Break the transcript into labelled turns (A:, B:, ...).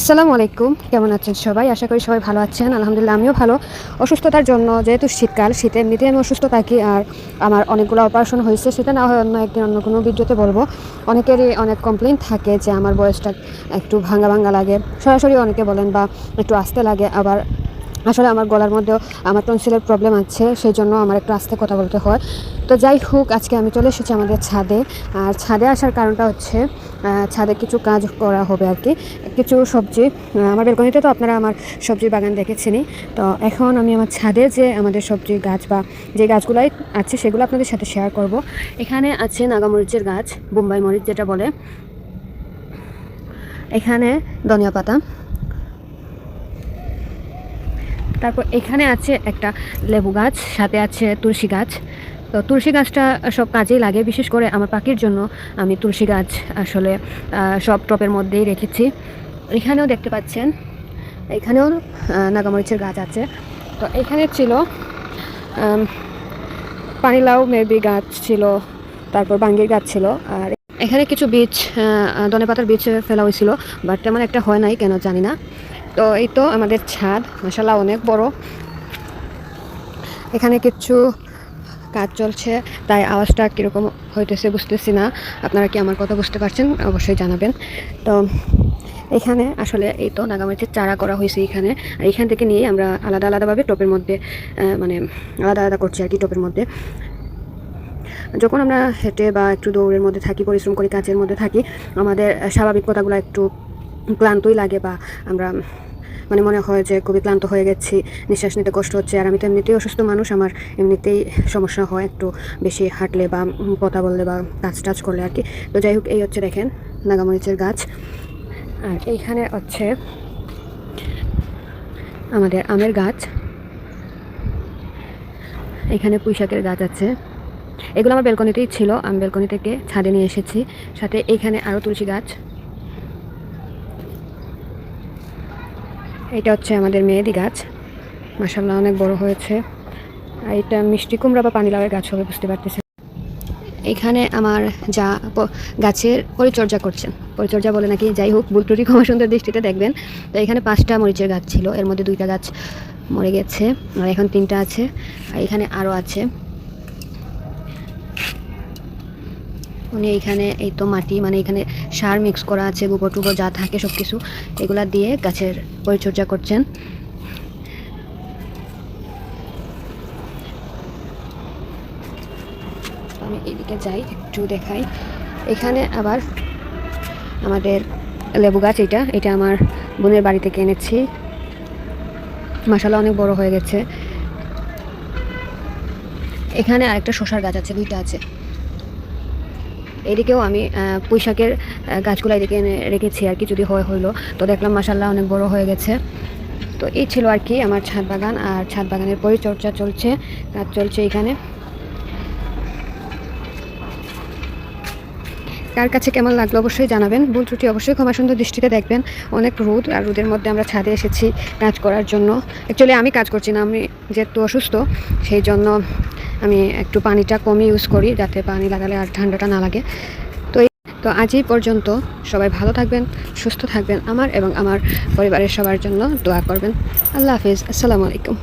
A: আসসালামু আলাইকুম। কেমন আছেন সবাই? আশা করি সবাই ভালো আছেন। আলহামদুলিল্লাহ, আমিও ভালো। অসুস্থতার জন্য যেহেতু শীতকাল শীতে এমনিতেই আমি অসুস্থ থাকি আর আমার অনেকগুলো অপারেশন হয়েছে, সেটা না হয় অন্য একদিন অন্য কোনো ভিডিওতে বলব। অনেকেরই অনেক কমপ্লেন থাকে যে আমার বয়সটা একটু ভাঙা ভাঙ্গা লাগে। সরাসরি অনেকে বলেন বা একটু আস্তে লাগে, আবার আসলে আমার গলার মধ্যেও আমার টনসিলের প্রবলেম আছে সেই জন্য আমার একটু আস্তে কথা বলতে হয়। তো যাই হোক, আজকে আমি চলে এসেছি আমাদের ছাদে। আর ছাদে আসার কারণটা হচ্ছে ছাদে কিছু কাজ করা হবে আর কি। কিছু সবজি আমার বেলকনিতে তো আপনারা আমার সবজির বাগান দেখেছেনই। তো এখন আমি আমার ছাদে যে আমাদের সবজির গাছ বা যে গাছগুলাই আছে, সেগুলো আপনাদের সাথে শেয়ার করব। এখানে আছে নাগামরিচের গাছ, বোম্বাই মরিচ যেটা বলে। এখানে ধনিয়া পাতা। তারপর এখানে আছে একটা লেবু গাছ, সাথে আছে তুলসী গাছ। তো তুলসী গাছটা সব কাজেই লাগে, বিশেষ করে আমার পাখির জন্য আমি তুলসী গাছ আসলে সব টপের মধ্যেই রেখেছি। এখানেও দেখতে পাচ্ছেন, এখানেও নাগামরিচের গাছ আছে। তো এখানে ছিল পানিলাউ মেবি গাছ ছিল, তারপর বাঙ্গির গাছ ছিল, আর এখানে কিছু বীজ ধনে পাতার বীজ ফেলা হয়েছিল, বাট তেমন একটা হয় নাই, কেন জানি না। তো এই তো আমাদের ছাদ। মশালা অনেক বড়। এখানে কিছু কাজ চলছে, তাই আওয়াজটা কীরকম হইতেছে বুঝতেছি না। আপনারা কি আমার কথা বুঝতে পারছেন? অবশ্যই জানাবেন। তো এখানে আসলে এই তো নাগামরিচের চারা করা হয়েছে এখানে। আর এখান থেকে নিয়ে আমরা আলাদা আলাদাভাবে টপের মধ্যে মানে আলাদা আলাদা করছি আর কি টপের মধ্যে। যখন আমরা হেঁটে বা একটু দৌড়ের মধ্যে থাকি, পরিশ্রম করি, কাজের মধ্যে থাকি, আমাদের স্বাভাবিক কথাগুলো একটু ক্লান্তই লাগে বা আমরা মানে মনে হয় যে খুবই ক্লান্ত হয়ে গেছি, নিঃশ্বাস নিতে কষ্ট হচ্ছে, আর আমি তো এমনিতেই অসুস্থ মানুষ, আমার এমনিতেই সমস্যা হয় একটু বেশি হাঁটলে বা কথা বললে বা কাজ টাচ করলে আর কি। তো যাই হোক, এই হচ্ছে দেখেন নাগামরিচের গাছ। আর এইখানে হচ্ছে আমাদের আমের গাছ। এখানে পুঁইশাকের গাছ আছে। এগুলো আমার বেলকনিতেই ছিল, আমি বেলকনি থেকে ছাদে নিয়ে এসেছি। সাথে এখানে আরও তুলসী গাছ। এটা হচ্ছে আমাদের মেহেদি গাছ। মাসাল্লাহ অনেক বড় হয়েছে। আর এটা মিষ্টি কুমড়া বা পানিলাউয়ের গাছ হবে, বুঝতে পারতেছে এখানে আমার যা গাছের পরিচর্যা করছেন পরিচর্যা বলে নাকি, যাই হোক ত্রুটি, ক্ষমা সুন্দর দৃষ্টিতে দেখবেন। তো এখানে পাঁচটা মরিচের গাছ ছিল, এর মধ্যে দুইটা গাছ মরে গেছে, আর এখন তিনটা আছে। আর এখানে আরও আছে। উনি এইখানে এই তো মাটি মানে এখানে সার মিক্স করা আছে, গোবর টুবর যা থাকে সব কিছু এগুলা দিয়ে গাছের পরিচর্যা করছেন। আমি এদিকে যাই, একটু দেখাই। এখানে আবার আমাদের লেবু গাছ এটা এটা আমার বোনের বাড়ি থেকে এনেছি। মশালা অনেক বড় হয়ে গেছে। এখানে আরেকটা শসার গাছ আছে, দুইটা আছে। এদিকেও আমি পুঁইশাকের গাছগুলো এদিকে রেখেছি আর কি, যদি হয় হইল। তো দেখলাম মাসাল্লাহ অনেক বড় হয়ে গেছে। তো এই ছিল আর কি আমার ছাদ বাগান, আর ছাদ বাগানের পরিচর্যা চলছে, কাজ চলছে এখানে। কার কাছে কেমন লাগল অবশ্যই জানাবেন। ভুল ত্রুটি অবশ্যই ক্ষমা সুন্দর দৃষ্টিতে দেখবেন। অনেক রোদ আর রোদের মধ্যে আমরা ছাদে এসেছি কাজ করার জন্য। অ্যাকচুয়ালি আমি কাজ করছি না, আমি যেহেতু অসুস্থ, সেই জন্য আমি একটু পানিটা কমই ইউজ করি, যাতে পানি লাগালে আর ঠান্ডাটা না লাগে। তো এই তো আজই পর্যন্ত সবাই ভালো থাকবেন, সুস্থ থাকবেন আমার এবং আমার পরিবারের সবার জন্য দোয়া করবেন। আল্লাহ হাফিজ, আসসালামু আলাইকুম।